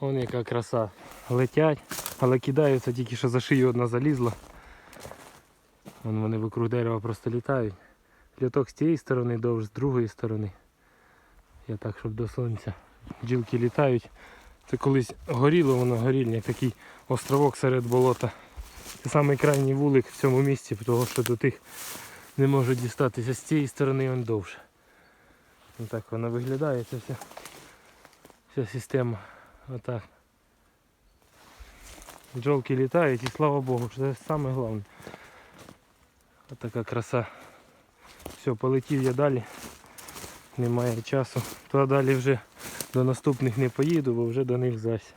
Вон яка краса. Летять, але кидаються, тільки що за шию одна залізла. Вон вони вокруг дерева просто літають. Літок з цієї сторони довж, з другої сторони. Я так, щоб до сонця. Бджілки літають. Це колись горіло, воно горільня, такий островок серед болота. Це самий крайній вулик в цьому місці, тому що до тих не можуть дістатися з цієї сторони він довше. Отак вона виглядає, ця вся, вся система. Отак. Бджолки літають і слава Богу, що це саме головне. Отака краса. Все, полетів я далі. Немає часу. То далі вже до наступних не поїду, бо вже до них зась.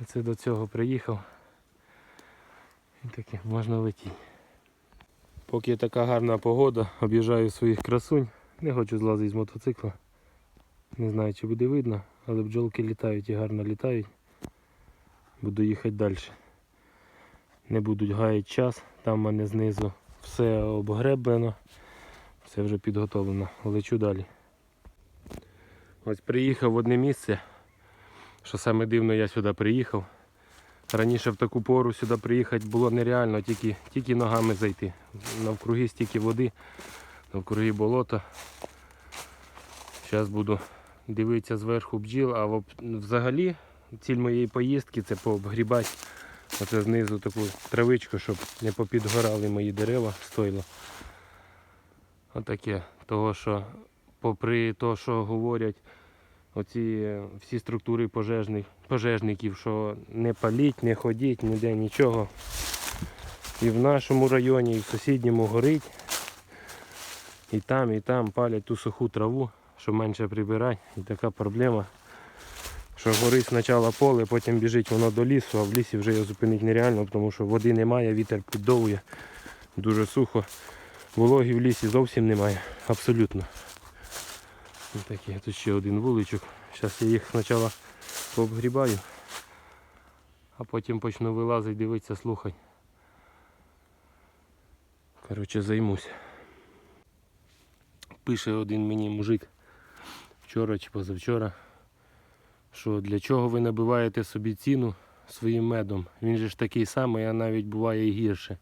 А це до цього приїхав. І таке можна летіти. Поки така гарна погода, об'їжджаю своїх красунь. Не хочу злазити з мотоцикла. Не знаю чи буде видно, але бджолки літають і гарно літають. Буду їхати далі. Не будуть гаяти час, там в мене знизу все обгреблено, все вже підготовлено. Лечу далі. Ось приїхав в одне місце. Що саме дивно, я сюди приїхав. Раніше в таку пору сюди приїхати було нереально, тільки, тільки ногами зайти. Навкруги стільки води, навкруги болота. Зараз буду дивитися зверху бджіл, а взагалі ціль моєї поїздки це пообгрібати оце знизу таку травичку, щоб не попідгорали мої дерева, стойло. Отаке. Того, що попри те, що говорять оці е, всі структури пожежних, пожежників, що не паліть, не ходіть, ніде нічого. І в нашому районі, і в сусідньому горить. І там, і там палять ту суху траву, щоб менше прибирати. І така проблема, що горить спочатку поле, потім біжить воно до лісу, а в лісі вже його зупинити нереально, тому що води немає, вітер піддовує, дуже сухо. Вологі в лісі зовсім немає, абсолютно. Ось такі, тут ще один вуличок. Зараз я їх спочатку пообгрібаю, а потім почну вилазити, дивитися, слухати. Коротше, займусь. Пише один мені мужик вчора чи позавчора, що для чого ви набиваєте собі ціну своїм медом. Він же ж такий самий, а навіть буває і гірше.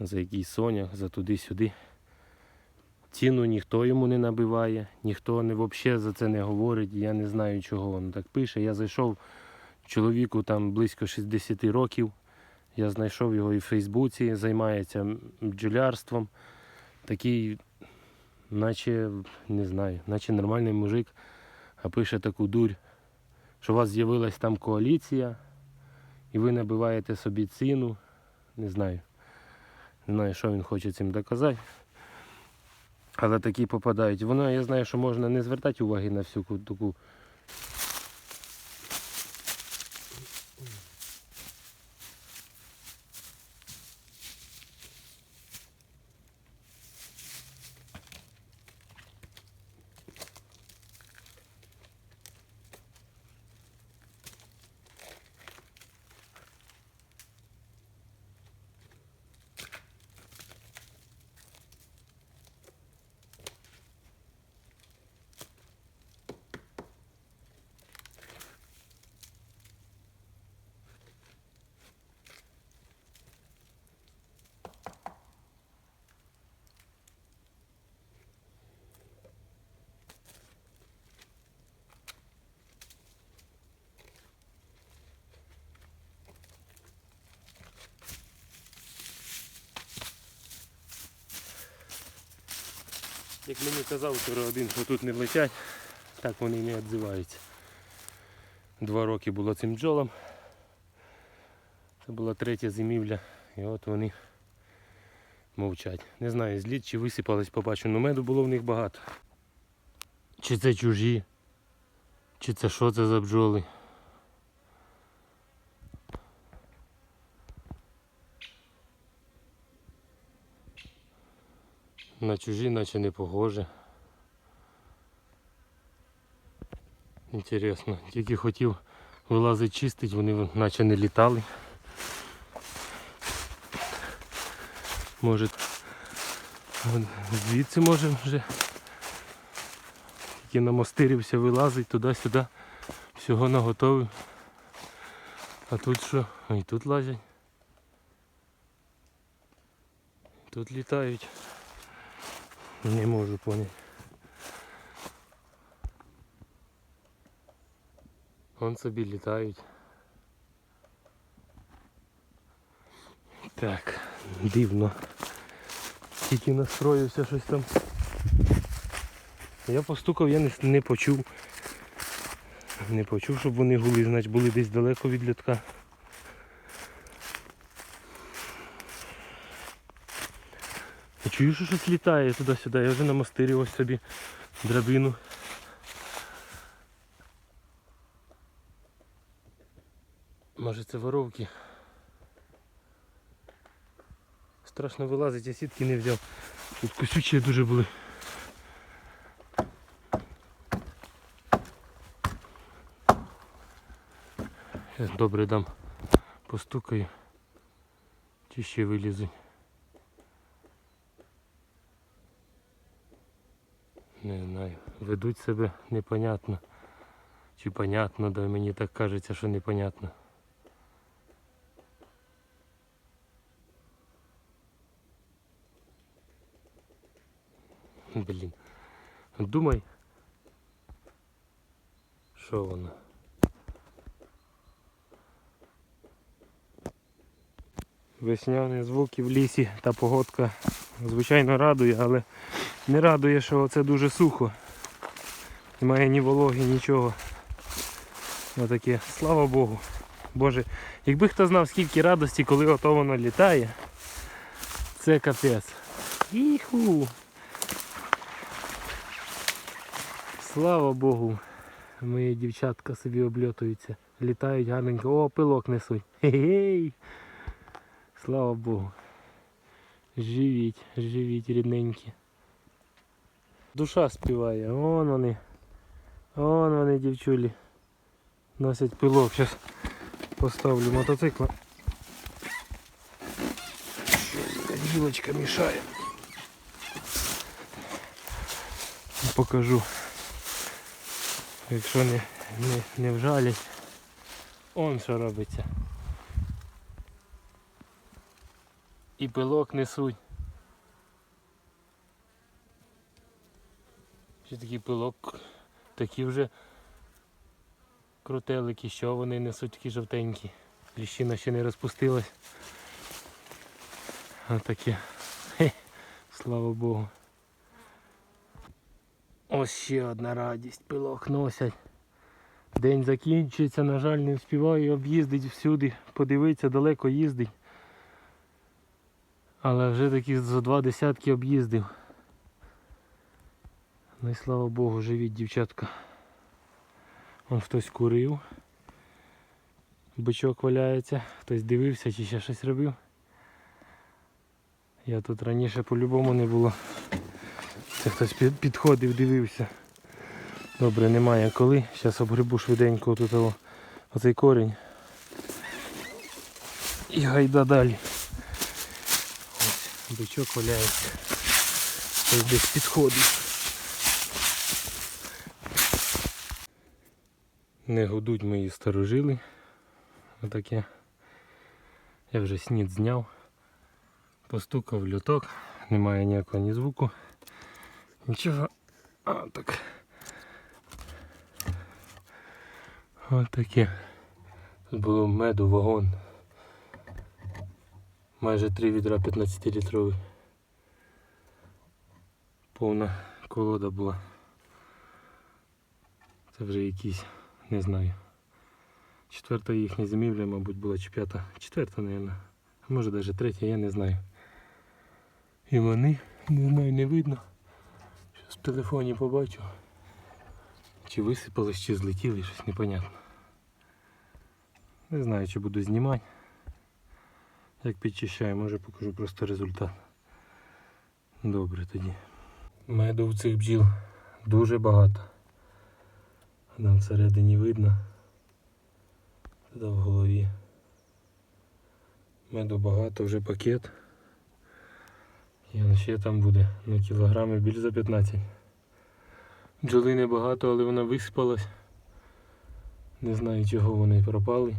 За якийсь сонях, за туди-сюди. Ціну ніхто йому не набиває, ніхто не взагалі за це не говорить. Я не знаю, чого він так пише. Я зайшов чоловіку там близько 60 років. Я знайшов його і в Фейсбуці, займається бджолярством. Такий, наче, не знаю, наче нормальний мужик, пише таку дурь, що у вас з'явилась там коаліція, і ви набиваєте собі ціну. Не знаю. Не знаю, що він хоче цим доказати. Але такі попадають. Воно, я знаю, що можна не звертати уваги на всю таку. Як мені казав вчора один, що тут не влетять, так вони не відзиваються. Два роки було цим бджолам. Це була третя зимівля. І от вони мовчать. Не знаю, зліт чи висипались, побачу, але меду було в них багато. Чи це чужі? Чи це що це за бджоли? На чужі, наче не похоже. Інтересно, тільки хотів вилазити чистить, вони наче не літали. Може звідси може вже тільки намостирився вилазить туди-сюди. Всього наготовив. А тут що? І тут лазять. Тут літають. Не можу поняти. Вон собі літають. Так, дивно. Тільки настроївся щось там. Я постукав, я не, не почув. Не почув, щоб вони гули, значить були десь далеко від літка. Чую, що щось літає туди-сюди. Я вже намастирив ось собі драбину. Може це воровки. Страшно вилазить, я сітки не взяв. Тут кусючі дуже були. Зараз добре дам постукаю. Чи ще вилізуть. Не знаю. Ведуть себе непонятно. Чи понятно, да мені так кажеться, що непонятно. Блін. Думай. Що воно? Весняні звуки в лісі та погодка звичайно радує, але не радує, що це дуже сухо. Немає ні вологи, нічого. Отаке. Слава Богу. Боже, якби хто знав скільки радості, коли ото воно літає, це капець. Іху. Слава Богу. Мої дівчатка собі обльотуються. Літають гарненько. О, пилок несуть. Гей! Слава Богу. Живіть, живіть, рідненькі. Душа співає. Вон вони. Вон вони, дівчулі. Носять пилок. Зараз поставлю мотоцикла. Щось гілочка мішає. Покажу. Якщо не, не, не вжалять. Он що робиться. І пилок несуть. Ще такий пилок, такі вже крутелики, що вони несуть такі жовтенькі. Ліщина ще не розпустилась. Отаке. Хе, слава Богу. Ось ще одна радість. Пилок носять. День закінчується, на жаль, не встигаю об'їздить всюди, подивитися, далеко їздить. Але вже такі за два десятки об'їздив. Ну і слава Богу, живіть дівчатка. Вон хтось курив. Бичок валяється, хтось дивився чи ще щось робив. Я тут раніше по-любому не було. Це хтось підходив, дивився. Добре, немає коли. Зараз обгребу швиденько тут оцей корінь. І гайда далі. Ось бичок валяється. Ось десь підходить. Не гудуть мої старожили. Отаке. Я вже снід зняв. Постукав люток, немає ніякого ні звуку. Нічого. А, так. Отаке. Тут було меду вагон. Майже 3 відра 15 літровий. Повна колода була. Це вже якісь, не знаю. Четверта їхня зимівля, мабуть, була чи п'ята. Четверта, мабуть. Може навіть третя, я не знаю. І вони, не знаю, не видно. Щось в телефоні побачу. Чи висипались, чи злетіли, щось непонятно. Не знаю, чи буду знімати. Як підчищаю, може покажу просто результат. Добре тоді. Меду в цих бджіл дуже багато. Там всередині видно. Туди в голові. Меду багато, вже пакет. І он ще там буде на кілограми більше за 15. Бджоли небагато, але вона висипалась. Не знаю, чого вони пропали.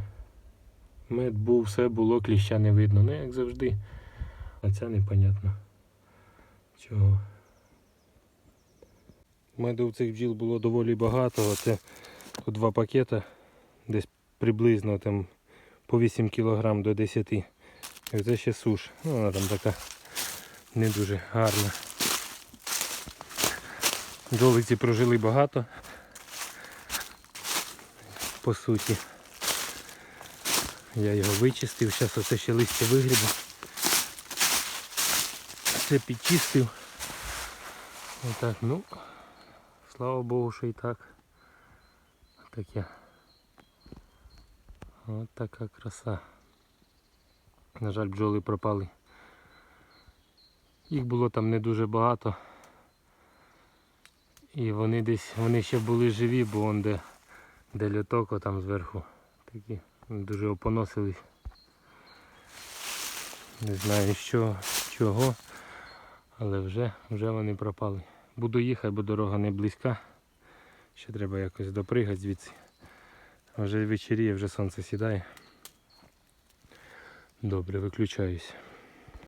Мед був, все було, кліща не видно. Ну, як завжди. А це непонятно. Чого. Меду в цих бджіл було доволі багато. Оце тут два пакета, десь приблизно там по 8 кг до 10. І це ще суш. Ну, вона там така не дуже гарна. Долиці прожили багато. По суті. Я його вичистив, зараз оце ще листя вигрібу. Це підчистив. Отак, ну, слава Богу, що і так. Таке. От така краса. На жаль, бджоли пропали. Їх було там не дуже багато. І вони десь, вони ще були живі, бо он де, де льотоко там зверху. Такі дуже опоносились. Не знаю що, чого, але вже, вже вони пропали. Буду їхати, бо дорога не близька. Ще треба якось допригати звідси. Вже вечеріє, вже сонце сідає. Добре, виключаюсь.